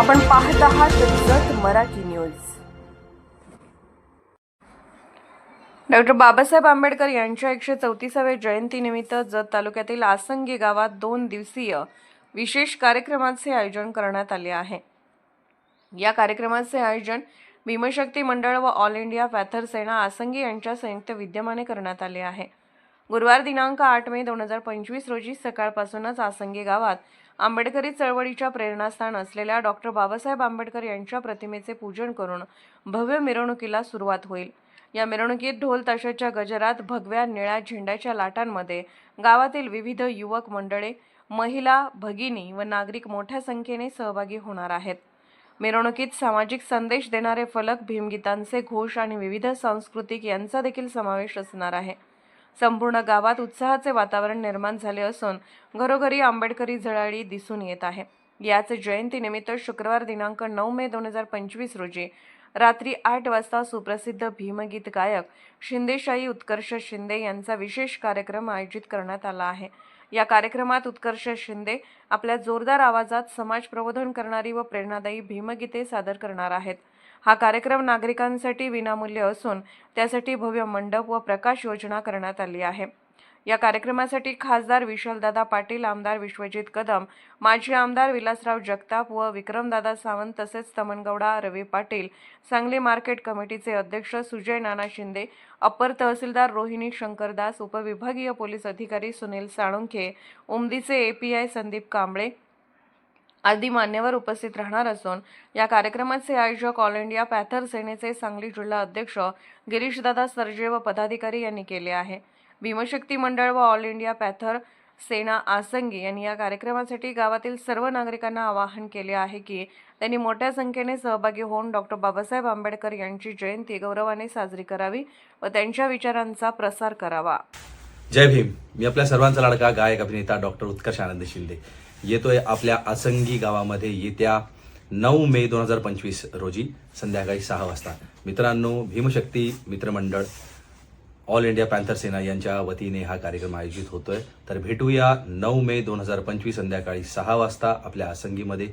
आपण पाहत आहात जत मराठी न्यूज. डॉक्टर बाबासाहेब आंबेडकर यांच्या एकशे चौतीसाव्या जयंतीनिमित्त जत तालुक्यातील आसंगी गावात दोन दिवसीय विशेष कार्यक्रमाचे आयोजन करण्यात आले आहे. या कार्यक्रमाचे आयोजन भीमशक्ती मंडळ व All India Panther Sena Asangi यांच्या संयुक्त विद्यमाने करण्यात आले आहे. गुरुवार दिनांक आठ मे दोन हजार पंचवीस रोजी सकाळपासूनच आसंगी गावात आंबेडकरी चळवळीच्या प्रेरणास्थान असलेल्या डॉक्टर बाबासाहेब आंबेडकर यांच्या प्रतिमेचे पूजन करून भव्य मिरवणुकीला सुरुवात होईल. या मिरवणुकीत ढोल ताशाच्या गजरात भगव्या निळ्या झेंड्याच्या लाटांमध्ये गावातील विविध युवक मंडळे महिला भगिनी व नागरिक मोठ्या संख्येने सहभागी होणार आहेत. मिरवणुकीत सामाजिक संदेश देणारे फलक भीमगीतांचे घोष आणि विविध सांस्कृतिक यांचा देखील समावेश असणार आहे. संपूर्ण गावात उत्साहाचे वातावरण निर्माण झाले असून घरोघरी आंबेडकरी झळाळी दिसून येत आहे. याच जयंतीनिमित्त शुक्रवार दिनांक नऊ मे दोन हजार पंचवीस रोजी रात्री आठ वाजता सुप्रसिद्ध भीमगीत गायक शिंदेशाही उत्कर्ष शिंदे यांचा विशेष कार्यक्रम आयोजित करण्यात आला आहे. या कार्यक्रमात उत्कर्ष शिंदे आपल्या जोरदार आवाजात समाज प्रबोधन करणारी व प्रेरणादायी भीमगीते सादर करणार आहेत. हा कार्यक्रम नागरिकांसाठी विनामूल्य असून त्यासाठी भव्य मंडप व प्रकाश योजना करण्यात आली आहे. या कार्यक्रमासाठी खासदार विशालदादा पाटील आमदार विश्वजित कदम माजी आमदार विलासराव जगताप व विक्रमदादा सावंत तसेच तमनगौडा रवी पाटील सांगली मार्केट कमिटीचे अध्यक्ष सुजय नाना शिंदे अप्पर तहसीलदार रोहिणी शंकरदास उपविभागीय पोलीस अधिकारी सुनील साळुंखे उमदीचे एपीआय संदीप कांबळे आदी मान्यवर उपस्थित राहणार असून या कार्यक्रमाचे आयोजक ऑल इंडिया पॅथर सेनेचे सांगली जिल्हा अध्यक्ष गिरीशदादा सरजे व पदाधिकारी यांनी केले आहे. भीमशक्ती मंडळ व All India Panther Sena Asangi यांनी या कार्यक्रमासाठी गावातील सर्व नागरिकांना आवाहन केले आहे की त्यांनी मोठ्या संख्येने सहभागी होऊन डॉक्टर बाबासाहेब आंबेडकर यांची जयंती गौरवाने साजरी करावी व त्यांच्या विचारांचा प्रसार करावा. जय भीम. मी आपल्या सर्वांचा लाडका गायक अभिनेता डॉक्टर उत्कर्ष आनंद शिंदे. येतोय आपल्या आसंगी गावामध्ये येत्या नऊ मे दोन हजार पंचवीस रोजी संध्याकाळी सहा वाजता. मित्रांनो भीमशक्ती मित्रमंडळ ऑल इंडिया पॅन्थर सेना यांच्या वतीने हा कार्यक्रम आयोजित होतोय. तर भेटूया नऊ मे दोन हजार पंचवीस संध्याकाळी सहा वाजता आपल्या आसंगीमध्ये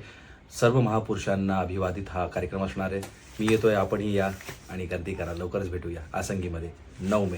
सर्व महापुरुषांना अभिवादित हा कार्यक्रम असणार आहे. मी येतोय आपणही या आणि गर्दी करा. लवकरच भेटूया आसंगीमध्ये नऊ मे.